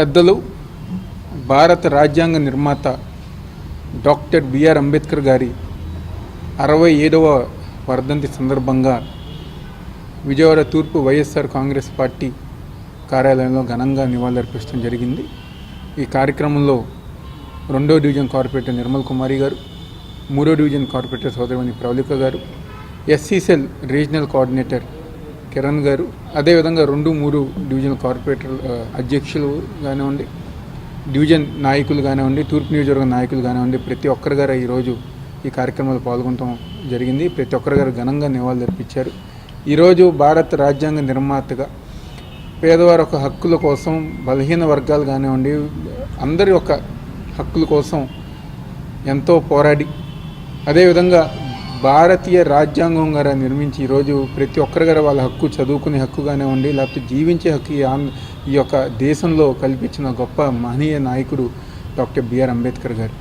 పెద్దలు భారత రాజ్యాంగ నిర్మాత డాక్టర్ బిఆర్ అంబేద్కర్ గారి అరవై ఏడవ వర్ధంతి సందర్భంగా విజయవాడ తూర్పు వైఎస్ఆర్ కాంగ్రెస్ పార్టీ కార్యాలయంలో ఘనంగా నివాళులర్పించడం జరిగింది. ఈ కార్యక్రమంలో రెండో డివిజన్ కార్పొరేటర్ నిర్మల్ కుమారి గారు మూడో డివిజన్ కార్పొరేటర్ సోదరిమణి ప్రవళిక గారు ఎస్సీసెల్ రీజనల్ కోఆర్డినేటర్ కిరణ్ గారు అదేవిధంగా రెండు మూడు డివిజన్ కార్పొరేటర్ అధ్యక్షులు కానివ్వండి డివిజన్ నాయకులు కానివ్వండి తూర్పు నియోజకవర్గ నాయకులు కానివ్వండి ప్రతి ఒక్కరి గారు ఈరోజు ఈ కార్యక్రమంలో పాల్గొనడం జరిగింది. ప్రతి ఒక్కరి గారు ఘనంగా నివాళులు జరిపించారు ఈరోజు భారత రాజ్యాంగ నిర్మాతగా పేదవారి యొక్క హక్కుల కోసం బలహీన వర్గాలు కానివ్వండి అందరి యొక్క హక్కుల కోసం ఎంతో పోరాడి అదేవిధంగా భారతీయ రాజ్యాంగం గారు నిర్మించి ఈరోజు ప్రతి ఒక్కరి గారు వాళ్ళ హక్కు చదువుకునే హక్కు కానివ్వండి లేకపోతే జీవించే హక్కు ఈ ఆంధ్ర ఈ యొక్క దేశంలో కల్పించిన గొప్ప మహనీయ నాయకుడు డాక్టర్ బిఆర్ అంబేద్కర్ గారు.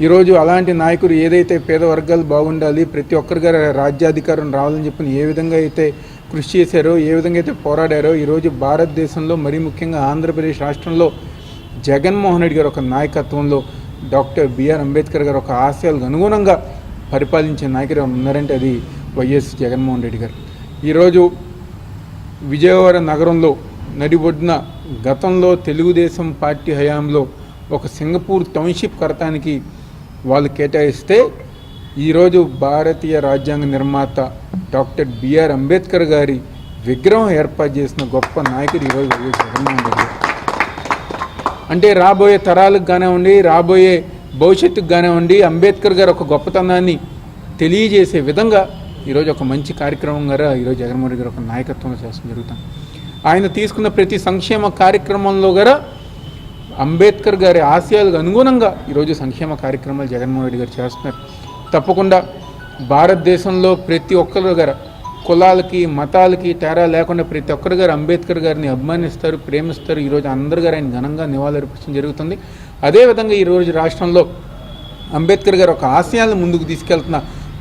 ఈరోజు అలాంటి నాయకుడు ఏదైతే పేద వర్గాలు బాగుండాలి ప్రతి ఒక్కరి గారు రాజ్యాధికారం రావాలని చెప్పిన ఏ విధంగా అయితే కృషి చేశారో ఏ విధంగా అయితే పోరాడారో ఈరోజు భారతదేశంలో మరీ ముఖ్యంగా ఆంధ్రప్రదేశ్ రాష్ట్రంలో జగన్మోహన్ రెడ్డి గారు ఒక నాయకత్వంలో డాక్టర్ బిఆర్ అంబేద్కర్ గారు ఒక ఆశయాలకు అనుగుణంగా పరిపాలించే నాయకుడు ఉన్నారంటే అది వైఎస్ జగన్మోహన్ రెడ్డి గారు. ఈరోజు విజయవాడ నగరంలో నడిబొడ్డున గతంలో తెలుగుదేశం పార్టీ హయాంలో ఒక సింగపూర్ టౌన్షిప్ కరతానికి వాళ్ళు కేటాయిస్తే ఈరోజు భారతీయ రాజ్యాంగ నిర్మాత డాక్టర్ బిఆర్ అంబేద్కర్ గారి విగ్రహం ఏర్పాటు చేసిన గొప్ప నాయకుడు ఈరోజు వైఎస్ జగన్మోహన్ రెడ్డి గారు. అంటే రాబోయే తరాలకు కానివ్వండి రాబోయే భవిష్యత్తుకు కానివ్వండి అంబేద్కర్ గారు ఒక గొప్పతనాన్ని తెలియజేసే విధంగా ఈరోజు ఒక మంచి కార్యక్రమం ఈరోజు జగన్మోహన్ రెడ్డి గారు ఒక నాయకత్వంలో చేస్తాం జరుగుతుంది ఆయన తీసుకున్న ప్రతి సంక్షేమ కార్యక్రమంలో గారా అంబేద్కర్ గారి ఆశయాలకు అనుగుణంగా ఈరోజు సంక్షేమ కార్యక్రమాలు జగన్మోహన్ రెడ్డి గారు చేస్తున్నారు. తప్పకుండా భారతదేశంలో ప్రతి ఒక్కరు గారు కులాలకి మతాలకి తేడా లేకుండా ప్రతి ఒక్కరు గారు అంబేద్కర్ గారిని అభిమానిస్తారు ప్రేమిస్తారు. ఈరోజు అందరు గారు ఆయన ఘనంగా నివాళులర్పించడం జరుగుతుంది. అదేవిధంగా ఈరోజు రాష్ట్రంలో అంబేద్కర్ గారు ఒక ఆశయాలను ముందుకు తీసుకెళ్తున్న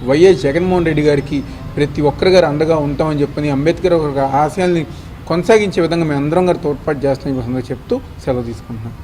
వైఎస్ జగన్మోహన్ రెడ్డి గారికి ప్రతి ఒక్కరు గారు అండగా ఉంటామని చెప్పని అంబేద్కర్ ఒక ఆశయాల్ని కొనసాగించే విధంగా మేము అందరం గారు తోడ్పాటు చేస్తామని ఈ చెప్తూ సెలవు తీసుకుంటున్నాం.